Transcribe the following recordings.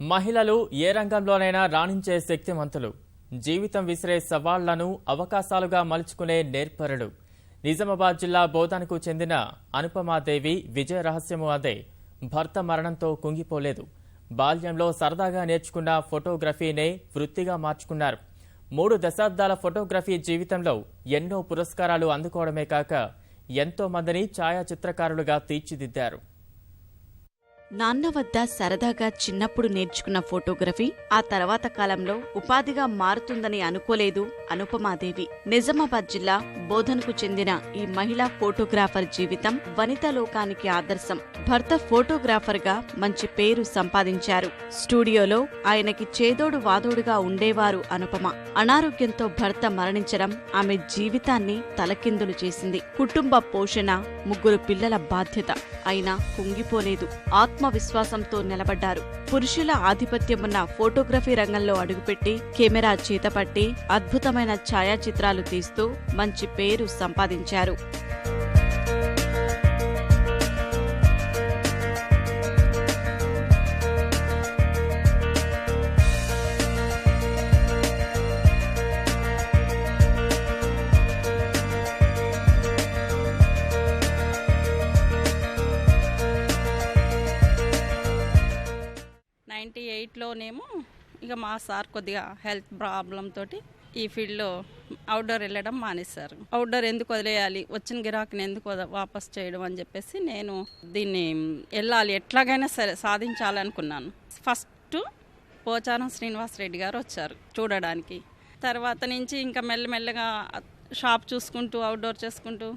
మహిళలు ఏ రంగంలోనైనా రాణించే శక్తిమంతులు. జీవితం విసిరే సవాళ్ళను అవకాశాలుగా మలుచుకునే నేర్పరుడు నిజామాబాద్ జిల్లా బోధనకు చెందిన అనుపమాదేవి విజయ రహస్యము అదే. భర్త మరణంతో కుంగిపోలేదు. బాల్యంలో సరదాగా నేర్చుకున్న ఫోటోగ్రఫీనే వృత్తిగా మార్చుకున్నారు. మూడు దశాబ్దాల ఫోటోగ్రఫీ జీవితంలో ఎన్నో పురస్కారాలు అందుకోవడమే కాక ఎంతో మందిని ఛాయాచిత్రకారులుగా తీర్చిదిద్దారు. నాన్న వద్ద సరదాగా చిన్నప్పుడు నేర్చుకున్న ఫోటోగ్రఫీ ఆ తర్వాత కాలంలో ఉపాధిగా మారుతుందని అనుకోలేదు అనుపమాదేవి. నిజామాబాద్ జిల్లా బోధనకు చెందిన ఈ మహిళా ఫోటోగ్రాఫర్ జీవితం వనిత లోకానికి ఆదర్శం. భర్త ఫోటోగ్రాఫర్గా మంచి పేరు సంపాదించారు. స్టూడియోలో ఆయనకి చేదోడు వాదోడుగా ఉండేవారు అనుపమ. అనారోగ్యంతో భర్త మరణించడం ఆమె జీవితాన్ని తలకిందులు చేసింది. కుటుంబ పోషణ ముగ్గురు పిల్లల బాధ్యత. అయినా కుంగిపోలేదు. ఆత్మ ఆత్మవిశ్వాసంతో నిలబడ్డారు. పురుషుల ఆధిపత్యమున్న ఫోటోగ్రఫీ రంగంలో అడుగుపెట్టి కెమెరా చేతపట్టి అద్భుతమైన ఛాయాచిత్రాలు తీస్తూ మంచి పేరు సంపాదించారు. నైంటీ ఎయిట్లోనేమో ఇక మా సార్ కొద్దిగా హెల్త్ ప్రాబ్లం తోటి ఈ ఫీల్డ్లో అవుట్డోర్ వెళ్ళడం మానేశారు. అవుట్డోర్ ఎందుకు వదిలేయాలి? వచ్చిన గిరాకీని ఎందుకు వాపస్ చేయడం అని చెప్పేసి నేను దీన్ని వెళ్ళాలి. ఎట్లాగైనా సరే సాధించాలనుకున్నాను. ఫస్ట్ పోచారం శ్రీనివాస్ రెడ్డి గారు వచ్చారు చూడడానికి. తర్వాత నుంచి ఇంకా మెల్లమెల్లగా షాప్ చూసుకుంటూ అవుట్డోర్ చేసుకుంటూ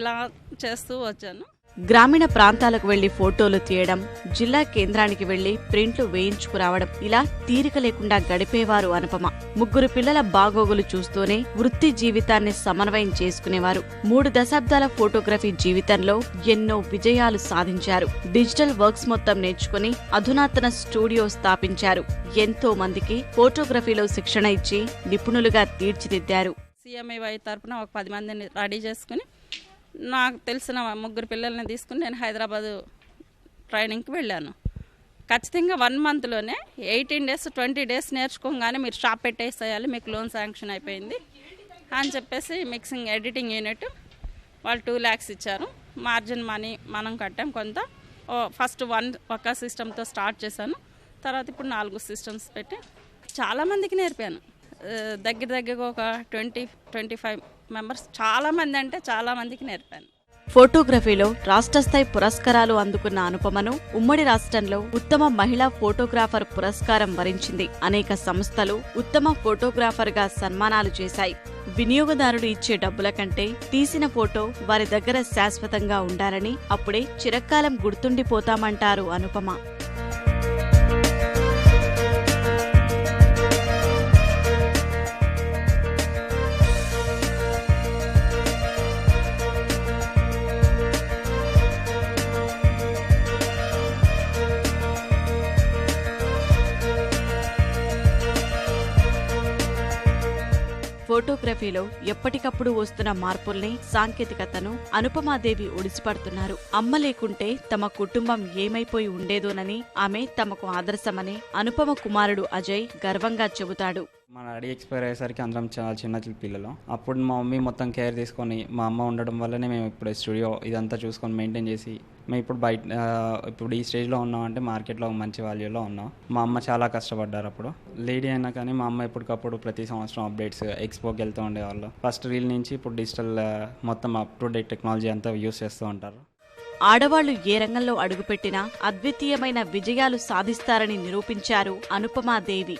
ఇలా చేస్తూ వచ్చాను. గ్రామీణ ప్రాంతాలకు వెళ్ళి ఫోటోలు తీయడం జిల్లా కేంద్రానికి వెళ్ళి ప్రింట్లు వేయించుకురావడం ఇలా తీరిక లేకుండా గడిపేవారు అనుపమ. ముగ్గురు పిల్లల బాగోగులు చూస్తూనే వృత్తి జీవితాన్ని సమన్వయం చేసుకునేవారు. మూడు దశాబ్దాల ఫోటోగ్రఫీ జీవితంలో ఎన్నో విజయాలు సాధించారు. డిజిటల్ వర్క్స్ మొత్తం నేర్చుకుని అధునాతన స్టూడియో స్థాపించారు. ఎంతో మందికి ఫోటోగ్రఫీలో శిక్షణ ఇచ్చి నిపుణులుగా తీర్చిదిద్దారు. సీఎంఏవై తరపున ఒక పది మందిని రెడీ చేసుకుని నాకు తెలిసిన ముగ్గురు పిల్లల్ని తీసుకుని నేను హైదరాబాదు ట్రైనింగ్కి వెళ్ళాను. ఖచ్చితంగా వన్ మంత్లోనే ఎయిటీన్ డేస్ ట్వంటీ డేస్ నేర్చుకోగానే మీరు షాప్ పెట్టేసేయాలి మీకు లోన్ శాంక్షన్ అయిపోయింది అని చెప్పేసి మిక్సింగ్ ఎడిటింగ్ యూనిట్ వాళ్ళు టూ ల్యాక్స్ ఇచ్చారు. మార్జిన్ మనీ మనం కట్టాం కొంత. ఓ ఫస్ట్ వన్ ఒక సిస్టమ్తో స్టార్ట్ చేశాను. తర్వాత ఇప్పుడు నాలుగు సిస్టమ్స్ పెట్టి చాలామందికి నేర్పాను. దగ్గర దగ్గర ఒక ట్వంటీ ట్వంటీ ఫైవ్ మెంబర్స్ చాలామంది అంటే చాలామందికి నేర్పాను. ఫోటోగ్రఫీలో రాష్ట్ర స్థాయి పురస్కారాలు అందుకున్న అనుపమను ఉమ్మడి రాష్ట్రంలో ఉత్తమ మహిళా ఫోటోగ్రాఫర్ పురస్కారం వరించింది. అనేక సంస్థలు ఉత్తమ ఫోటోగ్రాఫర్గా సన్మానాలు చేశాయి. వినియోగదారుడు ఇచ్చే డబ్బుల కంటే తీసిన ఫోటో వారి దగ్గర శాశ్వతంగా ఉండాలని అప్పుడే చిరకాలం గుర్తుండిపోతామంటారు అనుపమ. ఫోటోగ్రఫీలో ఎప్పటికప్పుడు వస్తున్న మార్పుల్ని సాంకేతికతను అనుపమాదేవి ఒడిసిపడుతున్నారు. అమ్మ లేకుంటే తమ కుటుంబం ఏమైపోయి ఉండేదోనని ఆమె తమకు ఆదర్శమని అనుపమ కుమారుడు అజయ్ గర్వంగా చెబుతాడు. మా డాడీ ఎక్స్పైర్ అయ్యేసరికి అందరం చాలా చిన్న చిన్న పిల్లలు. అప్పుడు మా మమ్మీ మొత్తం కేర్ తీసుకొని మా అమ్మ ఉండడం వల్లనే మేము ఇప్పుడు స్టూడియో ఇదంతా చూసుకొని మెయింటైన్ చేసి మేము ఇప్పుడు బయట ఇప్పుడు ఈ స్టేజ్లో ఉన్నాం అంటే మార్కెట్లో మంచి వాల్యూలో ఉన్నాం. మా అమ్మ చాలా కష్టపడ్డారు అప్పుడు. లేడీ అయినా కానీ మా అమ్మ ఎప్పటికప్పుడు ప్రతి సంవత్సరం అప్డేట్స్ ఎక్స్పోకి వెళ్తూ ఉండేవాళ్ళు. ఫస్ట్ రీల్ నుంచి ఇప్పుడు డిజిటల్ మొత్తం అప్ టు డేట్ టెక్నాలజీ అంతా యూస్ చేస్తూ ఉంటారు. ఆడవాళ్ళు ఏ రంగంలో అడుగుపెట్టినా అద్వితీయమైన విజయాలు సాధిస్తారని నిరూపించారు అనుపమాదేవి